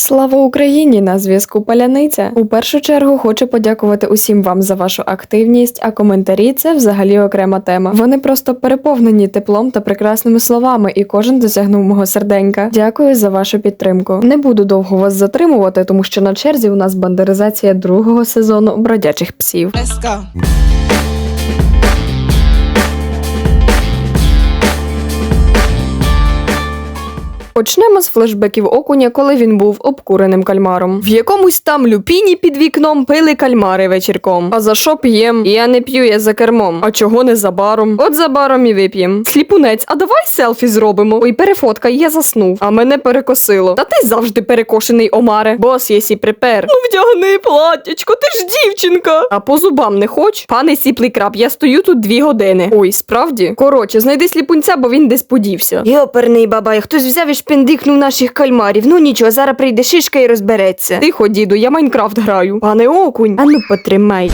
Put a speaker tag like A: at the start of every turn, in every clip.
A: Слава Україні! На зв'язку Паляниця. У першу чергу хочу подякувати усім вам за вашу активність, а коментарі це взагалі окрема тема. Вони просто переповнені теплом та прекрасними словами, і кожен досягнув мого серденька. Дякую за вашу підтримку. Не буду довго вас затримувати, тому що на черзі у нас бандеризація другого сезону бродячих псів. Почнемо з флешбеків окуня, коли він був обкуреним кальмаром. В якомусь там люпіні під вікном пили кальмари вечірком. А за що п'єм? Я не п'ю, я за кермом. А чого не за баром? От за баром і вип'єм. Сліпунець, а давай селфі зробимо. Ой, перефоткай, я заснув. А мене перекосило. Та ти завжди перекошений, Омаре. Бос, єсі припер. Ну вдягни платтячко, ти ж дівчинка. А по зубам не хоч? Пане сіплий краб, я стою тут дві години. Ой, справді? Коротше, знайди сліпунця, бо він десь подівся. Йоперний бабай, хтось взяв і шпендикнув наших кальмарів. Ну нічого, зараз прийде шишка і розбереться. Тихо, діду, я Майнкрафт граю. Пане окунь, а ну потримай.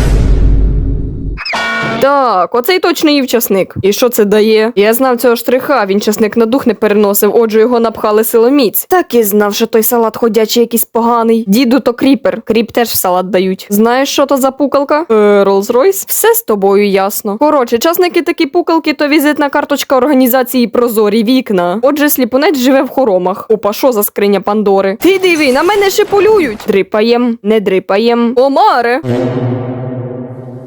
A: Так, оцей точно їв часник. І що це дає? Я знав цього штриха, він часник на дух не переносив, отже його напхали силоміць. Так і знав, що той салат ходячий якийсь поганий. Діду то кріпер. Кріп теж в салат дають. Знаєш, що то за пукалка? Е, Rolls-Royce? Все з тобою ясно. Коротше, часники такі пукалки, то візитна карточка організації Прозорі вікна. Отже, сліпунець живе в хоромах. Опа, що за скриня Пандори? Ти диви, на мене ще полюють. Дрипаєм, не дрипаєм. Омаре.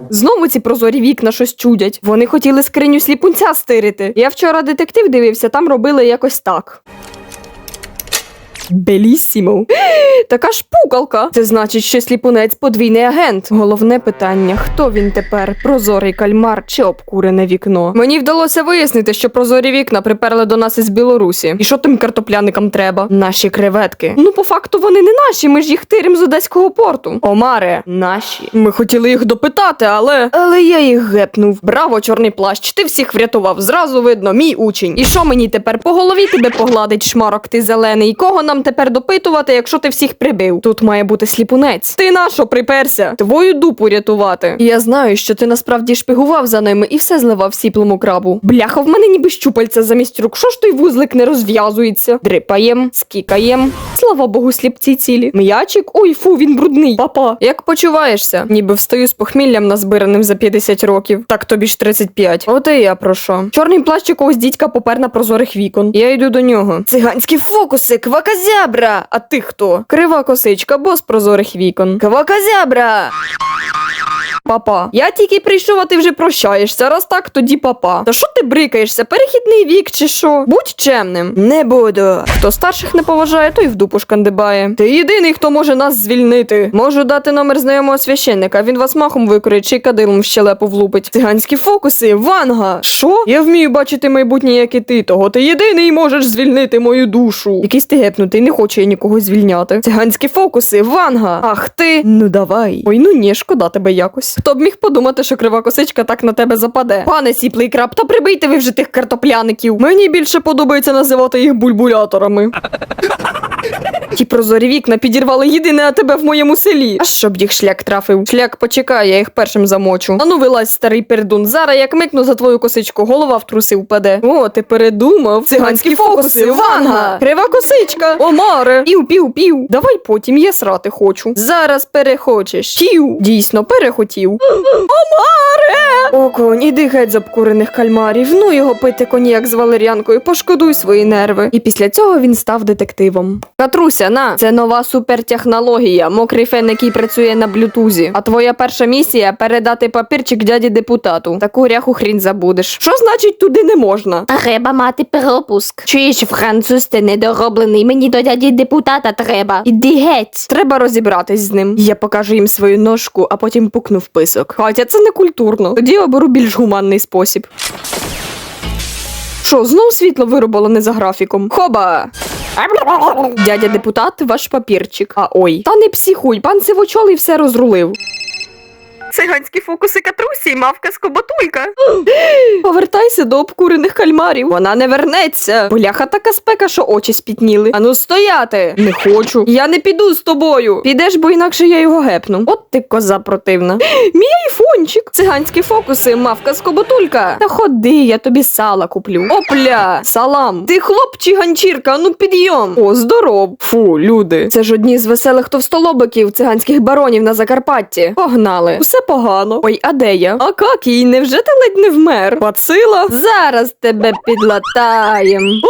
A: Знову ці прозорі вікна щось чудять. Вони хотіли скриню сліпунця стирити. Я вчора детектив дивився, там робили якось так. Белісімо. Така ж пукалка. Це значить, що сліпунець подвійний агент. Головне питання: хто він тепер? Прозорий кальмар чи обкурене вікно? Мені вдалося вияснити, що прозорі вікна приперли до нас із Білорусі. І що тим картопляникам треба? Наші креветки. Ну, по факту, вони не наші. Ми ж їх тирим з одеського порту. Омаре, наші. Ми хотіли їх допитати, але. Але я їх гепнув. Браво, чорний плащ. Ти всіх врятував. Зразу видно, мій учень. І що мені тепер по голові тебе погладить, шмарок ти зелений? Кого нам тепер допитувати, якщо ти всіх прибив? Тут має бути сліпунець. Ти нащо приперся? Твою дупу рятувати. Я знаю, що ти насправді шпигував за ними і все зливав сіплому крабу. Бляха, в мене ніби щупальця замість рук. Що ж той вузлик не розв'язується? Дрипаєм, скікаєм. Слава Богу, сліпці цілі. М'ячик, ой, фу, він брудний. Папа, як почуваєшся? Ніби встаю з похміллям назбираним за 50 років. Так тобі ж 35. От і я про що. Чорний плащ якогось дідька попер на прозорих вікон. Я йду до нього. Циганські фокуси, кваказябра. А ти хто? Крива косичка, бос прозорих вікон. Кваказябра. Папа, я тільки прийшов, а ти вже прощаєшся. Раз так, тоді папа. Та що ти брикаєшся? Перехідний вік чи що? Будь чемним. Не буду. Хто старших не поважає, той в дупу шкандибає. Ти єдиний, хто може нас звільнити. Можу дати номер знайомого священника. Він вас махом викриє чи кадилом в щелепу влупить. Циганські фокуси, ванга. Що? Я вмію бачити майбутнє, як і ти. Того ти єдиний можеш звільнити мою душу. Якийсь ти гепнутий, не хоче я нікого звільняти. Циганські фокуси, ванга. Ах ти. Ну давай. Ой, ну ні, шкода тебе якось. Хто б міг подумати, що крива косичка так на тебе западе? Пане сіплий краб, та прибийте ви вже тих картопляників. Мені більше подобається називати їх бульбуляторами. Ті прозорі вікна підірвали єдине а тебе в моєму селі. А щоб їх шлях трафив? Шлях почекає, я їх першим замочу. А ну вилазь, старий пердун. Зараз як микну за твою косичку, голова в труси впаде. О, ти передумав. Циганські фокуси, ванга, крива косичка, омаре. Пів, пів, пів. Давай потім, я срати хочу. Зараз перехочеш. Пів. Дійсно, перехотів. Омаре! Окунь, іди геть з обкурених кальмарів. Ну його пити коньяк з валер'янкою, пошкодуй свої нерви. І після цього він став детективом. Катруся, на, це нова супертехнологія, мокрий фен, який працює на блютузі. А твоя перша місія передати папірчик дяді депутату. Таку ряху хрінь забудеш. Що значить туди не можна?
B: Треба мати пропуск. Чуєш, француз, ти недороблений, мені до дяді депутата треба. Іди геть.
A: Треба розібратись з ним. Я покажу їм свою ножку, а потім пукну в писок. Катя, це не культурно. Тоді оберу більш гуманний спосіб. Що, знов світло вирубало не за графіком? Хоба! Дядя депутат, ваш папірчик. А ой. Та не психуй, пан сивочолий все розрулив. Циганські фокуси катрусі, мавка скоботуйка. Повертайся до обкурених кальмарів. Вона не вернеться. Боляха така спека, що очі спітніли. Ану стояти. Не хочу. Я не піду з тобою. Підеш, бо інакше я його гепну. От ти коза противна. Мій айфончик. Циганські фокуси, мавка скоботулька. Та ходи, я тобі сала куплю. Опля, салам. Ти хлоп чи ганчірка, ну підйом. О, здоров. Фу, люди. Це ж одні з веселих товстолобиків циганських баронів на Закарпатті. Погнали. Усе погано. Ой, а де я? А какій, невже ти ледь не вмер? Пацила? Зараз тебе підлатаєм.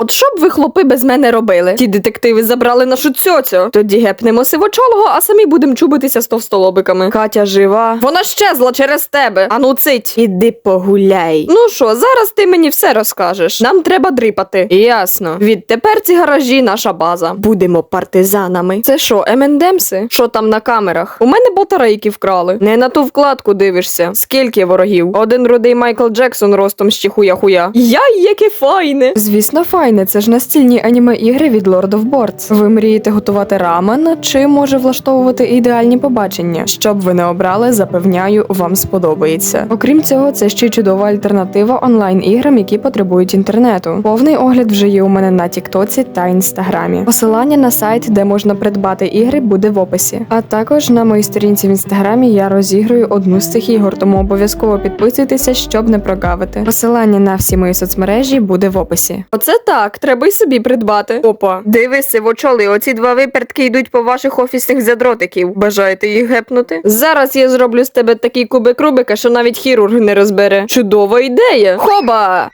A: От що б ви хлопи без мене робили? Ті детективи забрали нашу цьоцю. Тоді гепнемо сивочолого, а самі будемо чубитися з товстолобиками. Катя жива. Вона щезла через тебе. Ану цить. Іди погуляй. Ну що, зараз ти мені все розкажеш. Нам треба дрипати. Ясно. Відтепер ці гаражі наша база. Будемо партизанами. Це що, МНДМси? Що там на камерах? У мене батарейки вкрали. Не на ту вкладку дивишся. Скільки ворогів? Один рудий Майкл Джексон ростом з хуя-хуя. Я яке файне. Звісно, файне. Це ж настільні аніме ігри від Lord of Boards. Ви мрієте готувати рамен чи може влаштовувати ідеальні побачення? Щоб ви не обрали, запевняю, вам сподобається. Окрім цього, це ще чудова альтернатива онлайн іграм, які потребують інтернету. Повний огляд вже є у мене на Тіктоці та інстаграмі. Посилання на сайт, де можна придбати ігри, буде в описі. А також на моїй сторінці в інстаграмі я розіграю одну з цих ігор, тому обов'язково підписуйтеся, щоб не прогавити. Посилання на всі мої соцмережі буде в описі. Оце так, треба й собі придбати. Опа, дивися, в очоли, оці два випертки йдуть по ваших офісних задротиків. Бажаєте їх гепнути? Зараз я зроблю з тебе такий кубик Рубика, що навіть хірург не розбере. Чудова ідея. Хоба!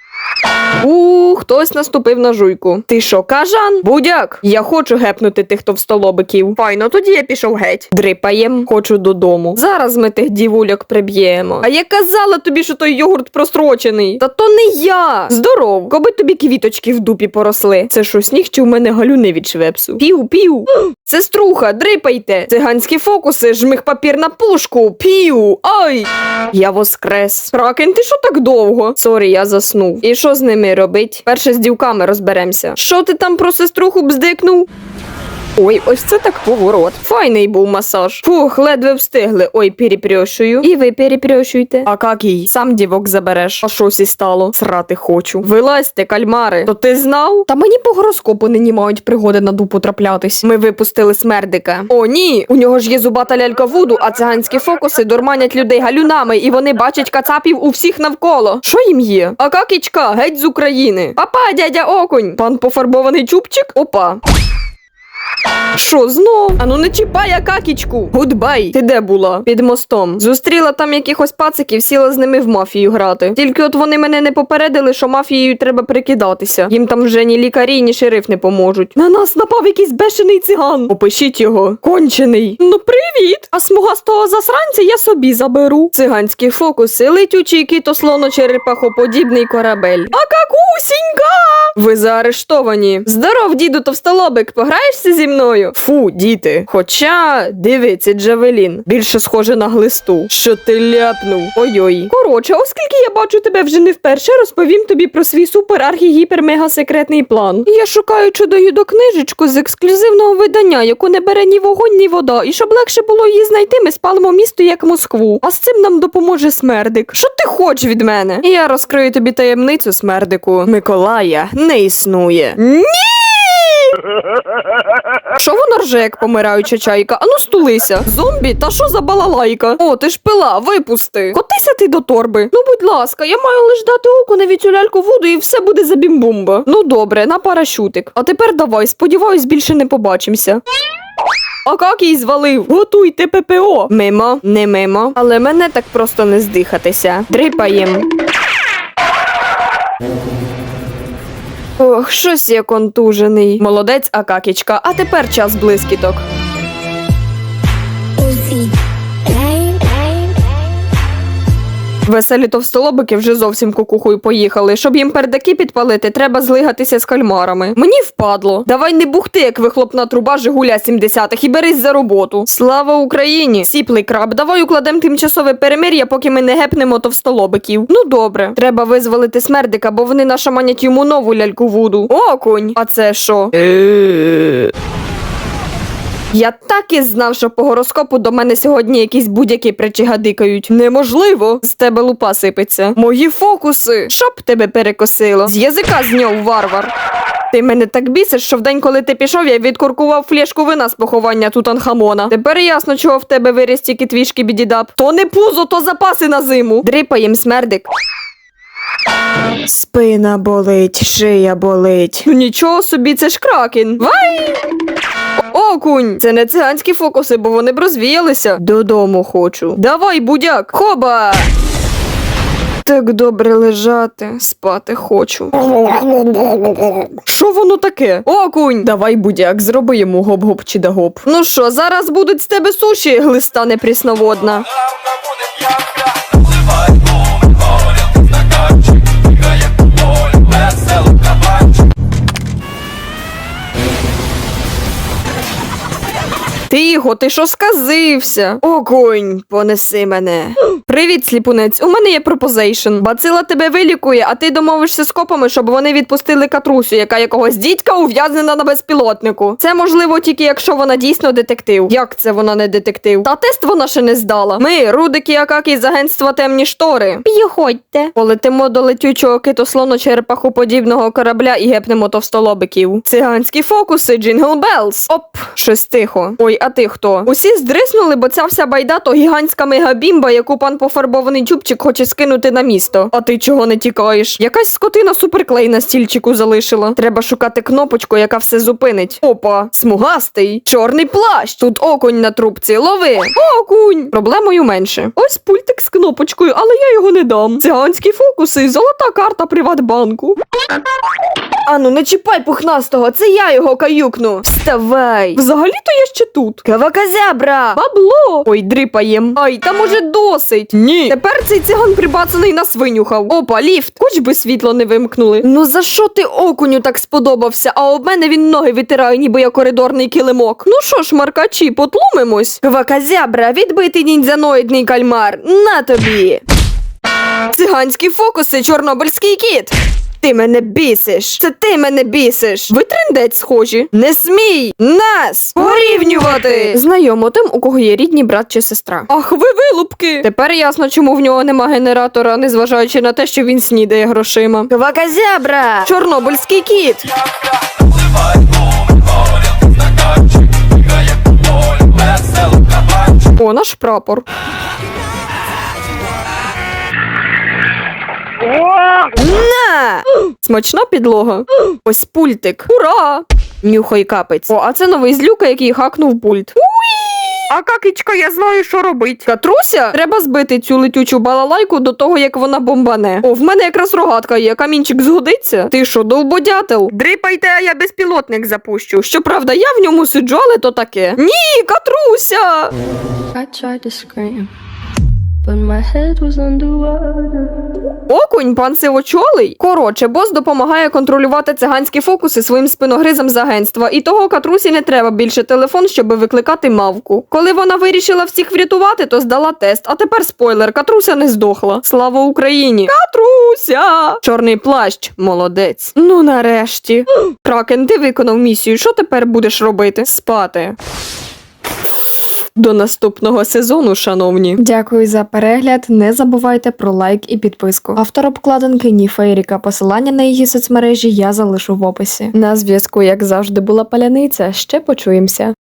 A: У, хтось наступив на жуйку. Ти що, кажан? Будяк, я хочу гепнути тих товстолобиків. Файно, тоді я пішов геть. Дрипаєм, хочу додому. Зараз ми тих дівуляк приб'ємо. А я казала тобі, що той йогурт прострочений. Та то не я. Здоров, коби тобі квіточки в дупі поросли. Це що, сніг чи в мене галюни від швепсу? Пів, пів. Сеструха, дрипайте. Циганські фокуси, жмих папір на пушку. Пів. Ай! Я воскрес. Кракен, ти що так довго? Сорі, я заснув. І що з ними робить? Перше з дівками розберемося. Що ти там про сеструху бздикнув? Ой, ось це так поворот. Файний був масаж. Фух, ледве встигли. Ой, перепрошую. І ви перепрошуйте. А как їй? Сам дівок забереш. А що сі стало? Срати хочу. Вилазьте, кальмари. То ти знав? Та мені по гороскопу нині мають пригоди на дупу траплятись. Ми випустили смердика. О, ні! У нього ж є зубата лялька вуду, а циганські фокуси дурманять людей галюнами, і вони бачать кацапів у всіх навколо. Що їм є? А какічка, геть з України. Папа, дядя окунь. Пан пофарбований чубчик? Опа. Що знов? Ану не чіпай акакічку. Гудбай. Ти де була? Під мостом. Зустріла там якихось пациків, сіла з ними в мафію грати. Тільки от вони мене не попередили, що мафією треба прикидатися. Їм там вже ні лікарі, ні шериф не поможуть. На нас напав якийсь бешений циган. Опишіть його. Кончений. Ну привіт. А смугастого засранця я собі заберу. Циганські фокуси, летючий китослоно черепахоподібний корабель. А какусінька! Ви заарештовані. Здоров, діду товстолобик, пограєшся зі мною? Фу, діти. Хоча, дивиться, Джавелін, більше схоже на глисту. Що ти ляпнув? Ой-ой. Коротше, оскільки я бачу тебе вже не вперше, розповім тобі про свій супер архі гіпер мега секретний план. Я шукаю чудо книжечку з ексклюзивного видання, яку не бере ні вогонь, ні вода. І щоб легше було її знайти, ми спалимо місто як Москву. А з цим нам допоможе смердик. Що ти хочеш від мене? І я розкрию тобі таємницю, смердику. Миколая не існує. Ні! Що вона рже, як помираюча чайка? Ану стулися. Зомбі? Та що за балалайка? О, ти ж пила, випусти. Котися ти до торби. Ну, будь ласка, я маю лиш дати оку на цю ляльку воду і все буде за бімбумба. Ну добре, на парашутик. А тепер давай, сподіваюсь, більше не побачимося. А как їй звалив? Готуйте ППО. Мимо, не мимо. Але мене так просто не здихатися. Дрипаєм. Ох, щось я контужений. Молодець, Акакічка, а тепер час блискіток. Веселі товстолобики вже зовсім кукухою поїхали. Щоб їм пердаки підпалити, треба злигатися з кальмарами. Мені впадло. Давай не бухти, як вихлопна труба Жигуля 70-х і берись за роботу. Слава Україні! Сіплий краб, давай укладемо тимчасове перемир'я, поки ми не гепнемо товстолобиків. Ну добре, треба визволити смердика, бо вони нашаманять йому нову ляльку вуду. Окунь. А це що? Я так і знав, що по гороскопу до мене сьогодні якісь будь-які причі гадикають. Неможливо, з тебе лупа сипеться. Мої фокуси. Щоб тебе перекосило. З язика зняв варвар. Ти мене так бісиш, що в день, коли ти пішов, я відкуркував флешку вина з поховання Тутанхамона. Тепер ясно, чого в тебе виріс тільки твій шкібідідап. То не пузо, то запаси на зиму. Дрипаєм смердик. Спина болить, шия болить. Ну нічого собі, це ж кракен. Вай! Окунь! Це не циганські фокуси, бо вони б розвіялися. Додому хочу. Давай, будяк! Хоба! Так добре лежати, спати хочу. Що воно таке? Окунь! Давай, будяк, зроби йому гоп-гоп чи да гоп. Ну що, зараз будуть з тебе суші, глиста непрісноводна. Тихо, ти що сказився? Окунь, понеси мене. Привіт, сліпунець. У мене є пропозейшн. Бацила тебе вилікує, а ти домовишся з копами, щоб вони відпустили катрусю, яка якогось дідька ув'язнена на безпілотнику. Це можливо тільки якщо вона дійсно детектив. Як це вона не детектив? Та тест вона ще не здала. Ми, Рудики Акакі з агентства темні штори.
B: Підходьте.
A: Полетимо до летючого китослоно черепахоподібного корабля і гепнемо товстолобиків. Циганські фокуси, джингл белс. Оп, щось тихо. Ой, а ти хто? Усі здриснули, бо ця вся байда то гігантська мегабімба, яку пан пофарбований чубчик хоче скинути на місто. А ти чого не тікаєш? Якась скотина суперклей на стільчику залишила. Треба шукати кнопочку, яка все зупинить. Опа, смугастий, чорний плащ. Тут окунь на трубці. Лови. Окунь. Проблемою менше. Ось пультик з кнопочкою, але я його не дам. Циганські фокуси, золота карта Приватбанку. Ану, не чіпай пухнастого, це я його каюкну. Вставай. Взагалі-то я ще тут. Каваказябра. Бабло. Ой, дрипаєм. Ай, та може досить. Ні. Тепер цей циган прибацаний нас винюхав. Опа, ліфт. Хоч би світло не вимкнули. Ну за що ти окуню так сподобався? А об мене він ноги витирає, ніби я коридорний килимок. Ну що ж, маркачі, потлумимось. Кваказябра, відбитий ніндзяноїдний кальмар. На тобі. Циганські фокуси, чорнобильський кіт. Ти мене бісиш. Це ти мене бісиш. Ви трендець схожі. Не смій нас порівнювати. Знайомо тим, у кого є рідні брат чи сестра. Ах, ви вилупки. Тепер ясно, чому в нього нема генератора, незважаючи на те, що він снідає грошима. Кваказябра! Чорнобильський кіт. О, наш прапор. На! Смачна підлога. Ось пультик. Ура! Нюхай капець. О, а це новий злюка, який хакнув пульт. А какічка, я знаю, що робить. Катруся, треба збити цю летючу балалайку до того, як вона бомбане. О, в мене якраз рогатка є, камінчик згодиться. Ти що, довбодятел? Дрипайте, а я безпілотник запущу. Щоправда, я в ньому сиджу, але то таке. Ні, Катруся!
C: I tried to scream, but.
A: Окунь, пан сивочолий. Коротше, бос допомагає контролювати циганські фокуси своїм спиногризом з агентства, і того катрусі не треба більше телефон, щоб викликати мавку. Коли вона вирішила всіх врятувати, то здала тест. А тепер спойлер: Катруся не здохла. Слава Україні! Катруся! Чорний плащ, молодець. Ну нарешті. Кракен, ти виконав місію. Що тепер будеш робити? Спати. До наступного сезону, шановні. Дякую за перегляд. Не забувайте про лайк і підписку. Автор обкладинки Ніфейріка. Посилання на її соцмережі я залишу в описі. На зв'язку, як завжди, була паляниця. Ще почуємося.